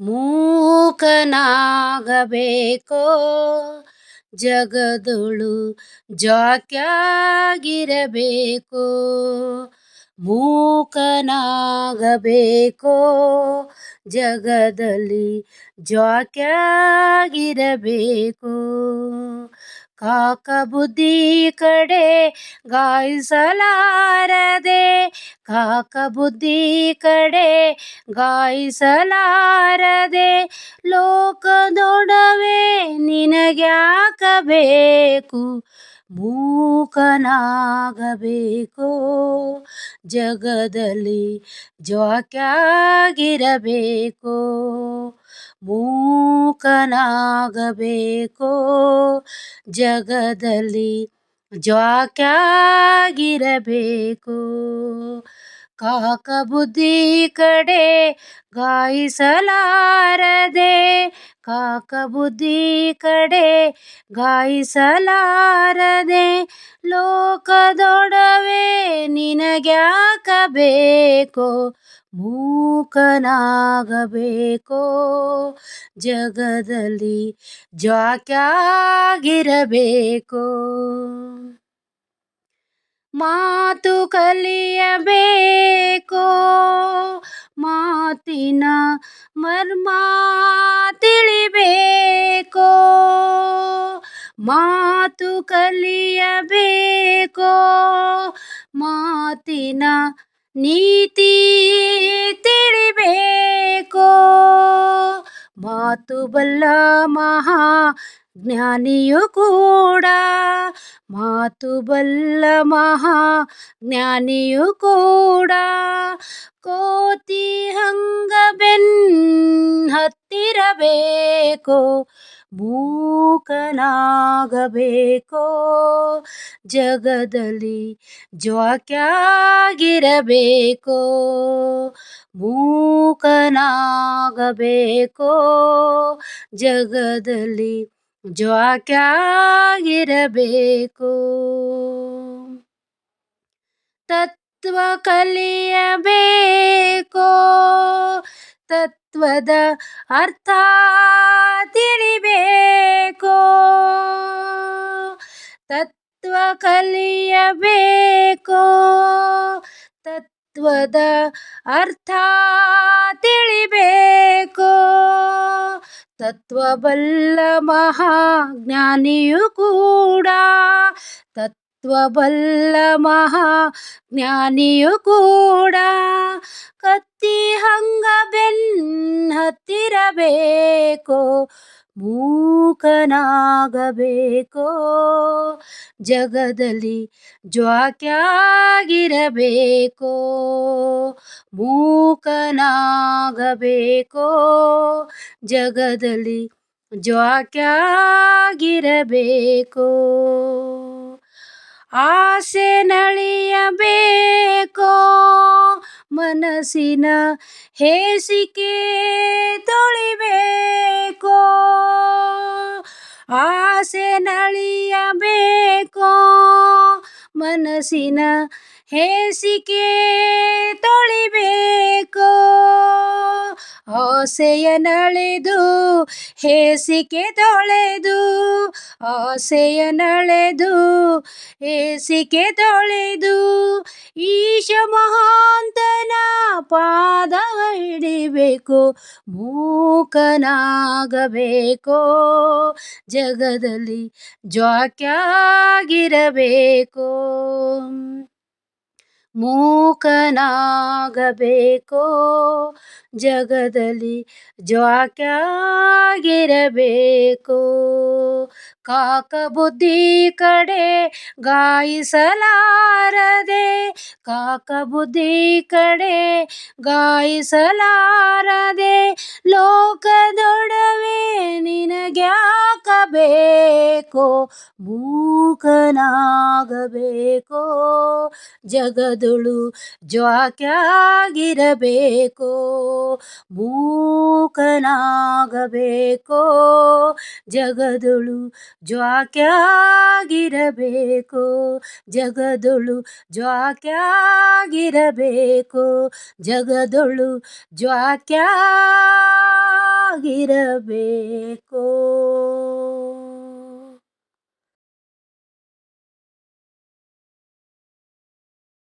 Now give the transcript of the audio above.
ಮೂಕನಾಗಬೇಕೋ? ಜಗದೊಳು ಜಾಕ್ಯಾಗಿರಬೇಕೋ? ಮೂಕನಾಗಬೇಕೋ? ಜಗದಲ್ಲಿ ಜಾಕ್ಯಾಗಿರಬೇಕು? ಕಾಕ ಬುದ್ಧಿ ಕಡೆ ಗಾಯಿಸಲಾರದೆ ಕಾಕ ಬುದ್ಧಿ ಕಡೆ ಗಾಯಿಸಲಾರದೆ ಲೋಕದೊಡವೆ ನಿನಗ್ಯಾಕಬೇಕು? ಮೂಕನಾಗಬೇಕೋ? ಜಗದಲ್ಲಿ ಜೋಕ್ಯಾಗಿರಬೇಕೋ? ಮೂಕನಾಗಬೇಕೋ? ಜಗದಲ್ಲಿ ಜ್ವಾಕ್ಯಾಗಿರಬೇಕು ಕಾಕ ಬುದ್ಧಿ ಕಡೆ ಗಾಯಿಸಲಾರದೆ ಕಾಕ ಬುದ್ಧಿ ಕಡೆ ಗಾಯಿಸಲಾರದೆ ಲೋಕದೊಡವೆ ನಿನಗ್ಯಾಕಬೇಕು ಮೂಕನಾಗಬೇಕೋ ಜಗದಲ್ಲಿ ಜಾಕ್ಯಾಗಿರಬೇಕೋ. ಮಾತು ಕಲಿಯಬೇಕೋ. ಮಾತಿನ ಮರ್ಮ ತಿಳಿಬೇಕೋ. ಮಾತು ಕಲಿಯಬೇಕೋ. ಮಾತಿನ ನೀತಿ ಮಾತು ಬಲ್ಲ ಮಹಾ ಜ್ಞಾನಿಯು ಕೂಡ ಮಾತು ಬಲ್ಲ ಮಹಾ ಜ್ಞಾನಿಯು ಕೂಡ. ಕೋತಿ ಹಂಗ ಬೆನ್ ಹತ್ತಿರಬೇಕೋ ಮೂಕನಾಗಬೇಕೋ? ಜಗದಲ್ಲಿ ಜ್ವಾಕ್ಯಾಗಿರಬೇಕೋ? ಮೂಕನಾಗಬೇಕೋ? ಜಗದಲ್ಲಿ ಜ್ವಾಕ್ಯಾಗಿರಬೇಕು? ತತ್ವ ಕಲಿಯಬೇಕೋ? ತತ್ವದ ಅರ್ಥ ತಿಳಿಬೇಕೋ. ತತ್ವ ಕಲಿಯಬೇಕೋ. ತತ್ವದ ಅರ್ಥ ತಿಳಿಬೇಕೋ. ತತ್ವ ಬಲ್ಲ ಮಹಾಜ್ಞಾನಿಯು ಕೂಡ ತತ್ವ ಮಹಾ ಜ್ಞಾನಿಯು ಕೂಡ ಕತ್ತಿ ಹಂಗ ಬೆನ್ ಹತ್ತಿರಬೇಕೋ ಮೂಕನಾಗಬೇಕೋ ಜಗದಲ್ಲಿ ಜ್ವಾಕ್ಯಾಗಿರಬೇಕೋ ಮೂಕನಾಗಬೇಕೋ ಜಗದಲ್ಲಿ ಜ್ವಾಕ್ಯಾಗಿರಬೇಕೋ. ಆಸೆ ನಳಿಯಬೇಕೋ? ಮನಸ್ಸಿನ ಹೇಸಿಕೆ ತೊಳಿಬೇಕೋ? ಆಸೆ ನಳಿಯಬೇಕೋ? ಮನಸ್ಸಿನ ಹೇಸಿಕೆ ತೊಳಿಬೇಕೋ? ಆಸೆಯ ನಳೆದು, ಹೇಸಿಕೆ ತೊಳೆದು, ಆಸೆಯ ನಳೆದು, ಹೇಸಿಕೆ ತೊಳೆದು, ಈಶ ಮಹಾಂತನ ಪಾದ ಹಿಡಿಬೇಕು, ಮೂಕನಾಗಬೇಕು, ಜಗದಲ್ಲಿ ಜ್ವಾಕ್ಯಾಗಿರಬೇಕೋ. ಮೂಕನಾಗಬೇಕೋ? ಜಗದಲ್ಲಿ ಜ್ವಾಕ್ಯಾಗಿರಬೇಕೋ? ಕಾಕ ಬುದ್ಧಿ ಕಡೆ ಗಾಯಿಸಲಾರದೆ ಕಾಕ ಬುದ್ಧಿ ಕಡೆ ಗಾಯಿಸಲಾರದೆ ಲೋಕದೊಡವೆ ನಿನಗ್ಯಾಕಬೇಕೋ ಮೂಕನಾಗಬೇಕೋ? ಜಗದೊಳು ಜ್ವಾಕ್ಯಾಗಿರಬೇಕೋ? ಮೂಕನಾಗಬೇಕೋ? ಜಗದುಳು ಜ್ವಾಕ್ಯಾಗಿರಬೇಕೋ? ಜಗದೊಳು ಜ್ವಾಕ್ಯಾಗಿರಬೇಕೋ? ಜಗದೊಳು ಜ್ವಾಕ್ಯಾ ಇರಬೇಕೋ